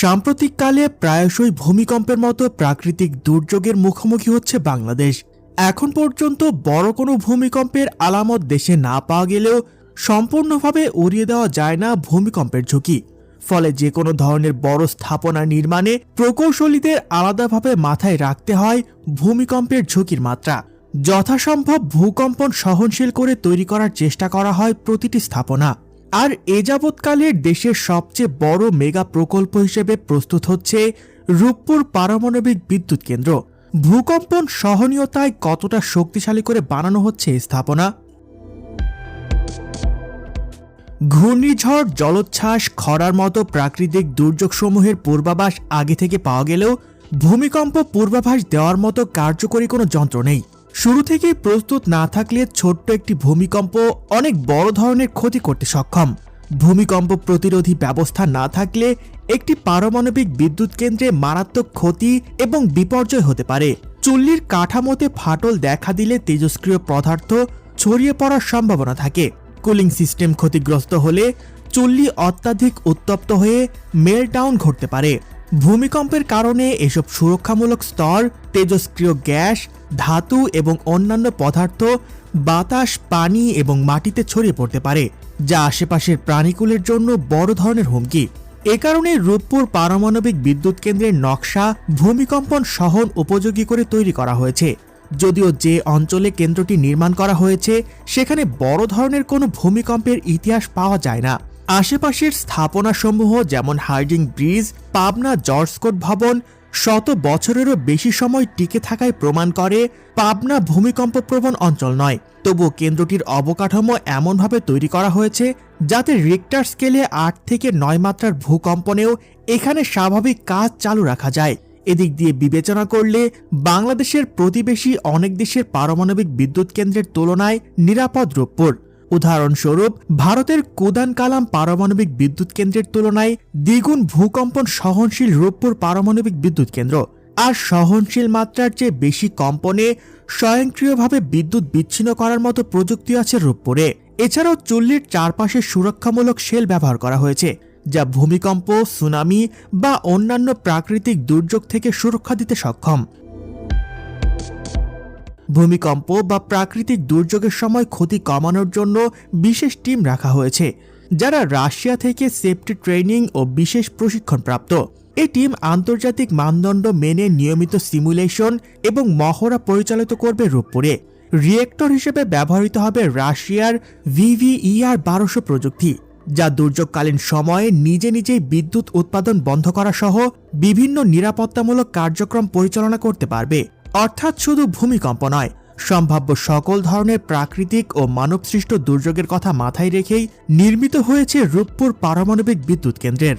সাম্প্রতিককালে প্রায়শই ভূমিকম্পের মতো প্রাকৃতিক দুর্যোগের মুখোমুখি হচ্ছে বাংলাদেশ। এখন পর্যন্ত বড় কোনো ভূমিকম্পের আলামত দেশে না পাওয়া গেলেও সম্পূর্ণভাবে উড়িয়ে দেওয়া যায় না ভূমিকম্পের ঝুঁকি। ফলে যে কোনো ধরনের বড় স্থাপনা নির্মাণে প্রকৌশলীদের আলাদাভাবে মাথায় রাখতে হয় ভূমিকম্পের ঝুঁকির মাত্রা। যথাসম্ভব ভূকম্পন সহনশীল করে তৈরি করার চেষ্টা করা হয় প্রতিটি স্থাপনা। আর এ যাবৎকালের দেশের সবচেয়ে বড় মেগা প্রকল্প হিসেবে প্রস্তুত হচ্ছে রূপপুর পারমাণবিক বিদ্যুৎ কেন্দ্র। ভূকম্পন সহনীয়তায় কতটা শক্তিশালী করে বানানো হচ্ছে স্থাপনা? ঘূর্ণিঝড়, জলোচ্ছ্বাস, খরার মতো প্রাকৃতিক দুর্যোগসমূহের পূর্বাভাস আগে থেকে পাওয়া গেলেও ভূমিকম্প পূর্বাভাস দেওয়ার মতো কার্যকরী কোনো যন্ত্র নেই। শুরু থেকেই প্রস্তুত না থাকলে ছোট্ট একটি ভূমিকম্প অনেক বড় ধরনের ক্ষতি করতে সক্ষম। ভূমিকম্প প্রতিরোধী ব্যবস্থা না থাকলে একটি পারমাণবিক বিদ্যুৎ কেন্দ্রে মারাত্মক ক্ষতি এবং বিপর্যয় হতে পারে। চুল্লির কাঠামোতে ফাটল দেখা দিলে তেজস্ক্রিয় পদার্থ ছড়িয়ে পড়ার সম্ভাবনা থাকে। কুলিং সিস্টেম ক্ষতিগ্রস্ত হলে চুল্লি অত্যাধিক উত্তপ্ত হয়ে মেলটাউন ঘটতে পারে। ভূমিকম্পের কারণে এসব সুরক্ষামূলক স্তর, তেজস্ক্রিয় গ্যাস, ধাতু এবং অন্যান্য পদার্থ, বাতাস, পানি এবং মাটিতে ছড়িয়ে পড়তে পারে, যা আশেপাশের প্রাণীকুলের জন্য বড় ধরনের হুমকি। এ কারণে রূপপুর পারমাণবিক বিদ্যুৎ কেন্দ্রের নকশা ভূমিকম্পন সহন উপযোগী করে তৈরি করা হয়েছে। যদিও যে অঞ্চলে কেন্দ্রটি নির্মাণ করা হয়েছে, সেখানে বড় ধরনের কোনো ভূমিকম্পের ইতিহাস পাওয়া যায় না। আশেপাশের স্থাপনাসমূহ যেমন হার্ডিং ব্রিজ, পাবনা জর্জকোট ভবন, শত বছরেরও বেশি সময় টিকে থাকায় প্রমাণ করে পাবনা ভূমিকম্প প্রবণ অঞ্চল নয়। তবুও কেন্দ্রটির অবকাঠামো এমনভাবে তৈরি করা হয়েছে যাতে রিক্টার স্কেলে আট থেকে নয় মাত্রার ভূকম্পনেও এখানে স্বাভাবিক কাজ চালু রাখা যায়। এদিক দিয়ে বিবেচনা করলে বাংলাদেশের প্রতিবেশী অনেক দেশের পারমাণবিক বিদ্যুৎ কেন্দ্রের তুলনায় নিরাপদ রূপপুর। উদাহরণস্বরূপ, ভারতের কুদান কালাম পারমাণবিক বিদ্যুৎ কেন্দ্রের তুলনায় দ্বিগুণ ভূকম্পন সহনশীল রূপপুর পারমাণবিক বিদ্যুৎ কেন্দ্র। আর সহনশীল মাত্রার চেয়ে বেশি কম্পনে স্বয়ংক্রিয়ভাবে বিদ্যুৎ বিচ্ছিন্ন করার মতো প্রযুক্তি আছে রূপপুরে। এছাড়াও চুল্লির চারপাশে সুরক্ষামূলক শেল ব্যবহার করা হয়েছে, যা ভূমিকম্প, সুনামি বা অন্যান্য প্রাকৃতিক দুর্যোগ থেকে সুরক্ষা দিতে সক্ষম। ভূমিকম্প বা প্রাকৃতিক দুর্যোগের সময় ক্ষতি কমানোর জন্য বিশেষ টিম রাখা হয়েছে, যারা রাশিয়া থেকে সেফটি ট্রেনিং ও বিশেষ প্রশিক্ষণপ্রাপ্ত। এই টিম আন্তর্জাতিক মানদণ্ড মেনে নিয়মিত সিমুলেশন এবং মহড়া পরিচালিত করবে রূপপুরে। রিয়েক্টর হিসেবে ব্যবহৃত হবে রাশিয়ার ভিভিইআর বারোশো প্রযুক্তি, যা দুর্যোগকালীন সময়ে নিজে নিজেই বিদ্যুৎ উৎপাদন বন্ধ করা সহ বিভিন্ন নিরাপত্তামূলক কার্যক্রম পরিচালনা করতে পারবে। অর্থাৎ শুধু ভূমিকম্প নয়, সম্ভাব্য সকল ধরনের প্রাকৃতিক ও মানবসৃষ্ট দুর্যোগের কথা মাথায় রেখেই নির্মিত হয়েছে রূপপুর পারমাণবিক বিদ্যুৎ কেন্দ্রের।